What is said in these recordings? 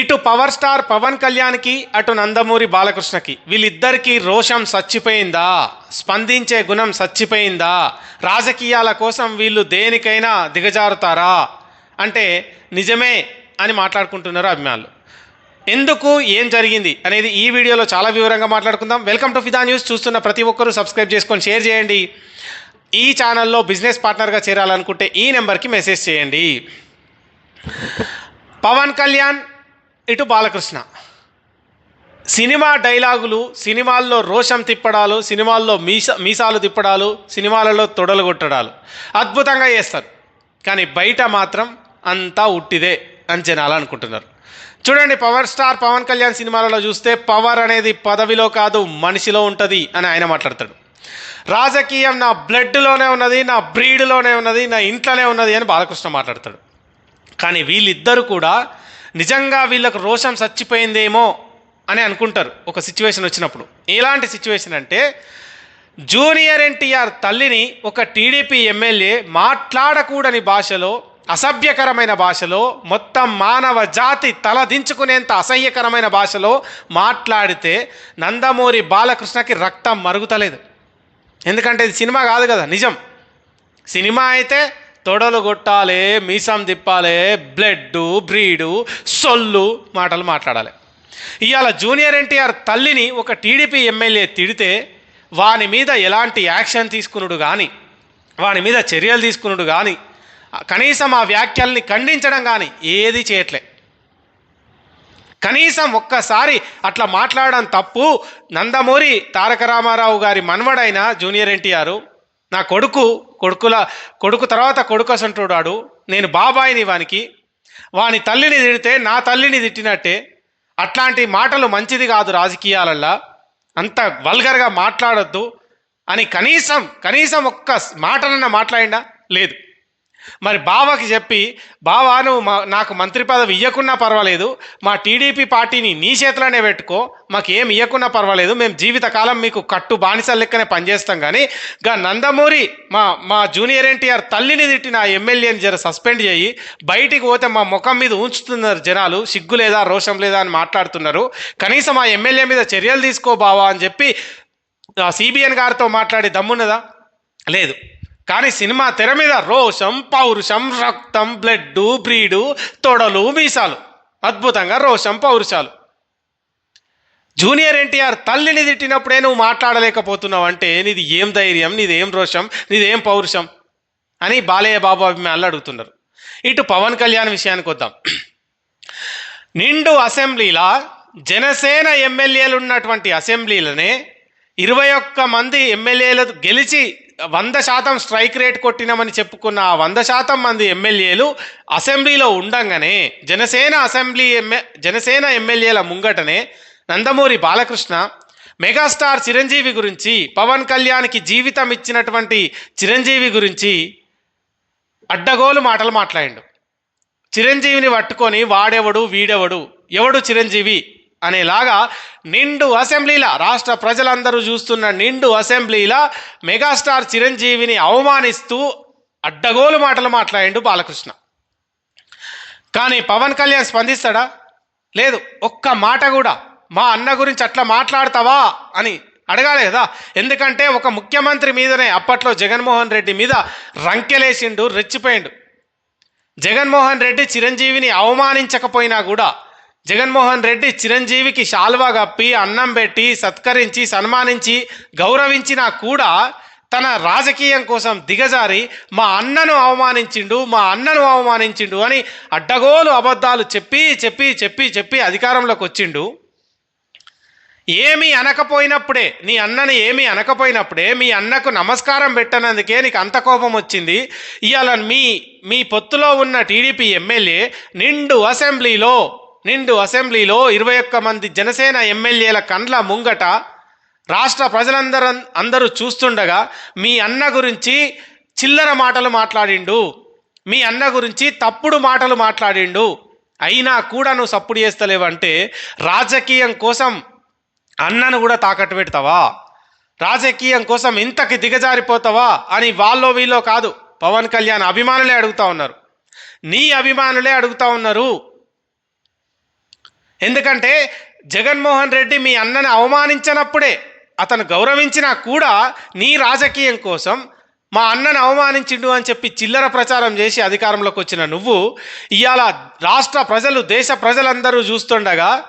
ఇటు power star Pawan కళ్యాణ్కి అటు నందమూరి బాలకృష్ణకి. వీళ్ళిద్దరికీ రోషం చచ్చిపోయిందా స్పందించే గుణం చచ్చిపోయిందా రాజకీయాల కోసం వీళ్ళు దేనికైనా దిగజారుతారా? అంటే నిజమే అని మాట్లాడుకుంటున్నారు అభిమానులు. ఎందుకు? ఏం జరిగింది? అనేది ఈ వీడియోలో చాలా వివరంగా మాట్లాడుకుందాం. Welcome to Fida news. చూస్తున్న ప్రతి ఒక్కరూ సబ్స్క్రైబ్ చేసుకొని షేర్ చేయండి. ఈ ఛానల్లో బిజినెస్ పార్ట్నర్గా చేరాలనుకుంటే ఈ నెంబర్కి మెసేజ్ చేయండి. పవన్ కళ్యాణ్ ఇటు బాలకృష్ణ. సినిమా డైలాగులు సినిమాల్లో రోషం తిప్పడాలు సినిమాల్లో మీస మీసాలు తిప్పడాలు సినిమాలలో తొడలు కొట్టడాలు. అద్భుతంగా చేస్తారు. కానీ బయట మాత్రం అంతా ఉట్టిదే అని జనాలు అనుకుంటున్నారు. చూడండి పవర్ స్టార్ పవన్ కళ్యాణ్ సినిమాలలో చూస్తే పవర్ అనేది పదవిలో కాదు మనిషిలో ఉంటుంది అని ఆయన మాట్లాడతాడు. రాజకీయం నా బ్లడ్లోనే ఉన్నది నా బ్రీడ్లోనే ఉన్నది నా ఇంట్లోనే ఉన్నది అని బాలకృష్ణ మాట్లాడతాడు. కానీ వీళ్ళిద్దరూ కూడా నిజంగా వీళ్ళకు రోషం చచ్చిపోయిందేమో అని అనుకుంటారు. ఒక సిచ్యువేషన్ వచ్చినప్పుడు. ఎలాంటి సిచ్యువేషన్ అంటే జూనియర్ ఎన్టీఆర్ తల్లిని ఒక టీడీపీ ఎమ్మెల్యే మాట్లాడకూడని భాషలో అసభ్యకరమైన భాషలో మొత్తం మానవ జాతి తలదించుకునేంత అసహ్యకరమైన భాషలో మాట్లాడితే నందమూరి బాలకృష్ణకి రక్తం మరుగుతలేదు. ఎందుకంటే ఇది సినిమా కాదు కదా నిజం. సినిమా అయితే తొడలు కొట్టాలి మీసం తిప్పాలి బ్లడ్ బ్రీడు సొల్లు మాటలు మాట్లాడాలి. ఇవాళ జూనియర్ ఎన్టీఆర్ తల్లిని ఒక టీడీపీ ఎమ్మెల్యే తిడితే వాని మీద ఎలాంటి యాక్షన్ తీసుకునుడు కానీ వాని మీద చర్యలు తీసుకునుడు కానీ కనీసం ఆ వ్యాఖ్యల్ని ఖండించడం కానీ ఏది చేయట్లే. కనీసం ఒక్కసారి అట్లా మాట్లాడడం తప్పు నందమూరి తారక రామారావు గారి మనవడైన జూనియర్ ఎన్టీఆర్ నా కొడుకు కొడుకుల కొడుకు తర్వాత కొడుకు అసంటుడాడు నేను బాబాయిని వానికి వాని తల్లిని తిడితే నా తల్లిని తిట్టినట్టే. అట్లాంటి మాటలు మంచిది కాదు రాజకీయాలల్లో. అంత వల్గర్గా మాట్లాడొద్దు. అని కనీసం కనీసం ఒక్క మాటనన్నా మాట్లాడినా లేదు. మరి బావకి చెప్పి బావా నువ్వు మా నాకు మంత్రి పదవి ఇవ్వకున్నా పర్వాలేదు మా టీడీపీ పార్టీని నీ చేతిలోనే పెట్టుకో మాకు ఏం ఇవ్వకున్నా పర్వాలేదు మేము జీవితకాలం మీకు కట్టు బానిసల లెక్కనే పనిచేస్తాం కానీ గా నందమూరి మా మా జూనియర్ ఎన్టీఆర్ తల్లిని తిట్టిన ఎమ్మెల్యేని జర సస్పెండ్ చేయి బయటికి పోతే మా ముఖం మీద ఉంచుతున్నారు జనాలు సిగ్గు లేదా రోషం లేదా అని మాట్లాడుతున్నారు కనీసం ఆ ఎమ్మెల్యే మీద చర్యలు తీసుకో బావా అని చెప్పి సిబిఎన్ గారితో మాట్లాడి దమ్మున్నదా? లేదు. కానీ సినిమా తెర మీద రోషం పౌరుషం రక్తం బ్లడ్ బ్రీడు తొడలు మీసాలు. అద్భుతంగా రోషం పౌరుషాలు. జూనియర్ ఎన్టీఆర్ తల్లిని తిట్టినప్పుడే నువ్వు మాట్లాడలేకపోతున్నావు అంటే నీది ఏం ధైర్యం నీదేం రోషం నీదేం పౌరుషం అని బాలయ్య బాబు అభిమానులు అడుగుతున్నారు. ఇటు పవన్ కళ్యాణ్ విషయానికి వద్దాం. నిండు అసెంబ్లీలా జనసేన ఎమ్మెల్యేలు ఉన్నటువంటి అసెంబ్లీలనే ఇరవై ఒక్క మంది ఎమ్మెల్యేలు గెలిచి వంద శాతం స్ట్రైక్ రేట్ కొట్టినామని చెప్పుకున్న ఆ వంద శాతం మంది ఎమ్మెల్యేలు అసెంబ్లీలో ఉండంగానే జనసేన అసెంబ్లీ ఎమ్మె జనసేన ఎమ్మెల్యేల ముంగటనే నందమూరి బాలకృష్ణ మెగాస్టార్ చిరంజీవి గురించి పవన్ కళ్యాణ్కి జీవితం ఇచ్చినటువంటి చిరంజీవి గురించి అడ్డగోలు మాటలు మాట్లాడిండు. చిరంజీవిని పట్టుకొని వాడెవడు వీడెవడు? ఎవడు చిరంజీవి? అనేలాగా నిండు అసెంబ్లీల రాష్ట్ర ప్రజలందరూ చూస్తున్న నిండు అసెంబ్లీల మెగాస్టార్ చిరంజీవిని అవమానిస్తూ అడ్డగోలు మాటలు మాట్లాడిండు బాలకృష్ణ. కానీ పవన్ కళ్యాణ్ స్పందిస్తాడా? లేదు. ఒక్క మాట కూడా. మా అన్న గురించి అట్లా మాట్లాడతావా అని అడగాలి కదా. ఎందుకంటే ఒక ముఖ్యమంత్రి మీదనే అప్పట్లో జగన్మోహన్ రెడ్డి మీద రంకెలేసిండు రెచ్చిపోయిండు. జగన్మోహన్ రెడ్డి చిరంజీవిని అవమానించకపోయినా కూడా జగన్మోహన్ రెడ్డి చిరంజీవికి శాల్వా కప్పి అన్నం పెట్టి సత్కరించి సన్మానించి గౌరవించినా కూడా తన రాజకీయం కోసం దిగజారి మా అన్నను అవమానించిండు మా అన్నను అవమానించిండు అని అడ్డగోలు అబద్ధాలు చెప్పి చెప్పి చెప్పి చెప్పి అధికారంలోకి వచ్చిండు. ఏమీ అనకపోయినప్పుడే నీ అన్నని ఏమీ అనకపోయినప్పుడే మీ అన్నకు నమస్కారం పెట్టనందుకే నీకు అంత కోపం వచ్చింది. ఇవాళ మీ మీ పొత్తులో ఉన్న టీడీపీ ఎమ్మెల్యే నిండు అసెంబ్లీలో నిండు అసెంబ్లీలో ఇరవై ఒక్క మంది జనసేన ఎమ్మెల్యేల కండ్ల ముంగట రాష్ట్ర ప్రజలందరూ అందరూ చూస్తుండగా మీ అన్న గురించి చిల్లర మాటలు మాట్లాడిండు. మీ అన్న గురించి తప్పుడు మాటలు మాట్లాడిండు. అయినా కూడా నువ్వు సప్పుడు చేస్తలేవంటే రాజకీయం కోసం అన్నను కూడా తాకట్టు పెడతావా? రాజకీయం కోసం ఇంతకి దిగజారిపోతావా? అని వాళ్ళో వీళ్ళో కాదు. పవన్ కళ్యాణ్ అభిమానులే అడుగుతా ఉన్నారు. నీ అభిమానులే అడుగుతా ఉన్నారు. ఎందుకంటే జగన్మోహన్ రెడ్డి మీ అన్నని అవమానించినప్పుడే అతను గౌరవించినా కూడా నీ రాజకీయం కోసం మా అన్నను అవమానించిండు అని చెప్పి చిల్లర ప్రచారం చేసి అధికారంలోకి వచ్చిన నువ్వు ఇవాళ రాష్ట్ర ప్రజలు దేశ ప్రజలందరూ చూస్తుండగా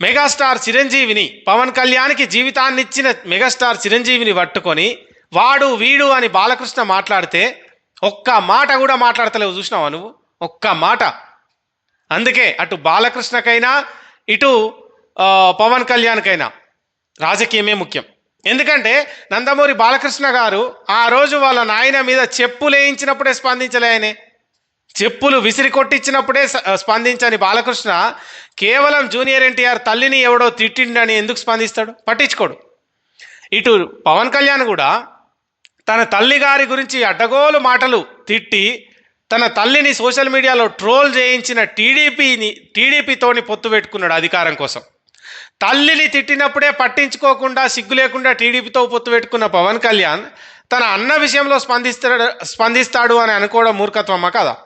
మెగాస్టార్ చిరంజీవిని పవన్ కళ్యాణ్కి జీవితాన్ని ఇచ్చిన మెగాస్టార్ చిరంజీవిని పట్టుకొని వాడు వీడు అని బాలకృష్ణ మాట్లాడితే ఒక్క మాట కూడా మాట్లాడతలేవు. చూసినావా నువ్వు? ఒక్క మాట. అందుకే అటు బాలకృష్ణకైనా ఇటు పవన్ కళ్యాణ్కైనా రాజకీయమే ముఖ్యం. ఎందుకంటే నందమూరి బాలకృష్ణ గారు ఆ రోజు వాళ్ళ నాయన మీద చెప్పులు వేయించినప్పుడే స్పందించలే ఆయనే. చెప్పులు విసిరి కొట్టించినప్పుడే స్పందించని బాలకృష్ణ కేవలం జూనియర్ ఎన్టీఆర్ తల్లిని ఎవడో తిట్టిండని ఎందుకు స్పందిస్తాడు? పట్టించుకోడు. ఇటు పవన్ కళ్యాణ్ కూడా తన తల్లి గారి గురించి అడ్డగోలు మాటలు తిట్టి తన తల్లిని సోషల్ మీడియాలో ట్రోల్ చేయించిన టీడీపీని టీడీపీతోని పొత్తు పెట్టుకున్నాడు అధికారం కోసం. తల్లిని తిట్టినప్పుడే పట్టించుకోకుండా సిగ్గు లేకుండా టీడీపీతో పొత్తు పెట్టుకున్న పవన్ కళ్యాణ్ తన అన్న విషయంలో స్పందిస్తాడు స్పందిస్తాడు అని అనుకోవడం మూర్ఖత్వమా కదా?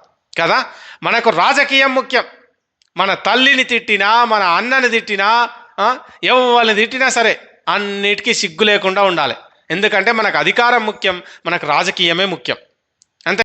కదా? మనకు రాజకీయం ముఖ్యం. మన తల్లిని తిట్టినా మన అన్నని తిట్టినా ఎవరిని తిట్టినా సరే అన్నిటికీ సిగ్గు లేకుండా ఉండాలి. ఎందుకంటే మనకు అధికారం ముఖ్యం మనకు రాజకీయమే ముఖ్యం.